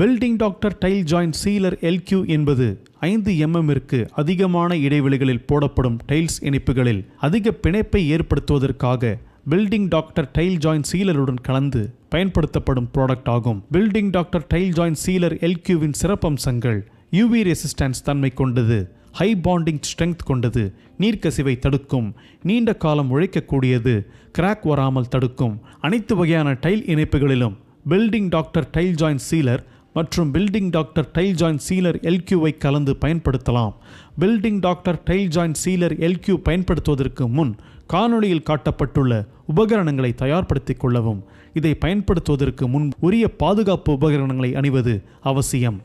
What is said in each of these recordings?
Building doctor tile joint sealer LQ என்பது ஐந்து எம்எம்மிற்கு அதிகமான இடைவெளிகளில் போடப்படும் டைல்ஸ் இணைப்புகளில் அதிக பிணைப்பை ஏற்படுத்துவதற்காக பில்டிங் டாக்டர் டைல் ஜாயின் சீலருடன் கலந்து பயன்படுத்தப்படும் ப்ராடக்ட் ஆகும். Building doctor tile join sealer எல்கியூவின் சிறப்பம்சங்கள் யூவி ரெசிஸ்டன்ஸ் தன்மை கொண்டது ஹை பாண்டிங் ஸ்ட்ரெங்க் கொண்டது நீர்க்கசிவை தடுக்கும் நீண்ட காலம் உழைக்கக்கூடியது கிராக் வராமல் தடுக்கும். அனைத்து வகையான tile இணைப்புகளிலும் building doctor tile join sealer மற்றும் building doctor tile join sealer எல்கியூவை கலந்து பயன்படுத்தலாம். Building doctor tile join sealer LQ பயன்படுத்துவதற்கு முன் காணொளியில் காட்டப்பட்டுள்ள உபகரணங்களை தயார்படுத்திக் கொள்ளவும். இதை பயன்படுத்துவதற்கு முன் உரிய பாதுகாப்பு உபகரணங்களை அணிவது அவசியம்.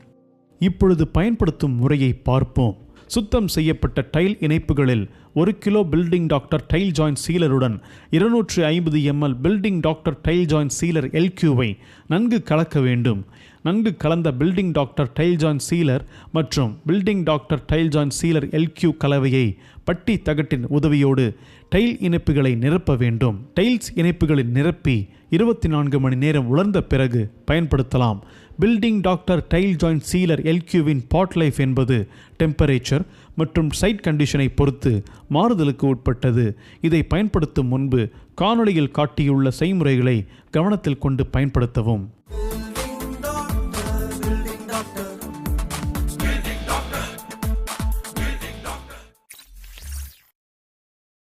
இப்பொழுது பயன்படுத்தும் முறையை பார்ப்போம். சுத்தம் செய்யப்பட்ட டைல் இணைப்புகளில் ஒரு kilo building doctor tile join சீலருடன் இருநூற்றி ஐம்பது ML building doctor tile join sealer எல்கியூவை நன்கு கலக்க வேண்டும். நன்கு கலந்த building doctor tile join sealer மற்றும் building doctor tile join sealer LQ கலவையை பட்டி தகட்டின் உதவியோடு டைல் இணைப்புகளை நிரப்ப வேண்டும். டைல்ஸ் இணைப்புகளை நிரப்பி இருபத்தி நான்கு மணி நேரம் உலர்ந்த பிறகு பயன்படுத்தலாம். Building Doctor tile join sealer எல்கியூவின் pot life என்பது டெம்பரேச்சர் மற்றும் சைட் கண்டிஷனை பொறுத்து மாறுதலுக்கு உட்பட்டது. இதை பயன்படுத்தும் முன்பு காணொளியில் காட்டியுள்ள செய்முறைகளை கவனத்தில் கொண்டு பயன்படுத்தவும்.